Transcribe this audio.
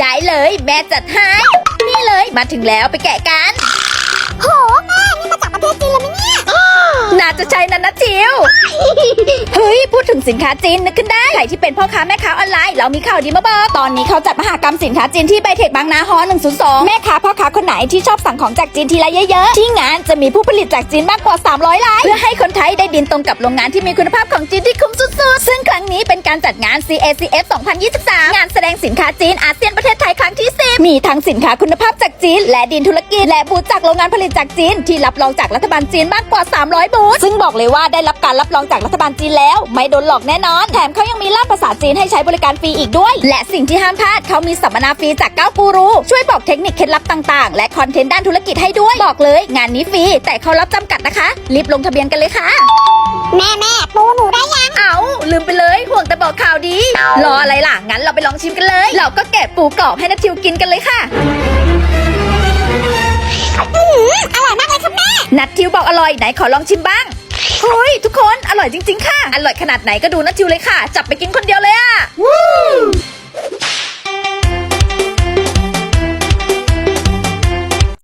ได้เลยแม่จัดให้นี่เลยมาถึงแล้วไปแกะกัน โหแม่นี่มาจากประเทศจีนเลยไหมเนี่ยน่าจะใช่นันนะจิว เฮ้ย พูดถึงสินค้าจีนนึกขึ้นได้ ใครที่เป็นพ่อค้าแม่ค้าออนไลน์ เรามีข่าวดีมาบอกตอนนี้เขาจัดมหากรรมสินค้าจีนที่ไบเทคบางนาฮอ102 แม่ค้าพ่อค้าคนไหนที่ชอบสั่งของจากจีนทีละเยอะๆ ที่งานจะมีผู้ผลิตจากจีนมากกว่า 300รายเพื่อให้คนไทยได้ดินตรงกับโรงงานที่มีคุณภาพของจีนที่คุ้มสุดๆ ซึ่งครั้ง นี้เป็นการจัดงาน CACF 2023 งานแสดงสินค้าจีนอาเซียนประเทศไทยครั้งที่ 10 มีทั้งสินค้าคุณภาพจากจีน และดินธุรกิจ และบูธจากโรงงานผลิตจากจีน ที่รับรองจากรัฐบาลจีนมากกว่า 300 บูธ ซึ่งบอกเลยว่าได้รับการรับรองจากรัฐบาลจีนแล้ว ไม่โดนหลอกแน่นอน แถมเขายังมีล่ามภาษาจีนให้ใช้บริการฟรีอีกด้วย และสิ่งที่ห้ามพลาดเขามีสัมมนาฟรีจากเก้ากูรู ช่วยบอกเทคนิคเคล็ดลับต่าง ๆ และคอนเทนต์ด้านธุรกิจให้ด้วย บอกเลย งานนี้ฟรีแต่เขารับจำกัดนะคะ รีบลงทะเบียนกันเลยค่ะ รออะไรล่ะ งั้นเราไปลองชิมกันเลย เราก็แกะปูกรอบให้นัททิวกินกันเลยค่ะอืมอร่อยมากเลยครับแม่ นัททิวบอกอร่อยไหนขอลองชิมบ้างเฮ้ยทุกคนอร่อยจริง ๆ ค่ะ อร่อยขนาดไหนก็ดูนัททิวเลยค่ะ จับไปกินคนเดียวเลยอะวู้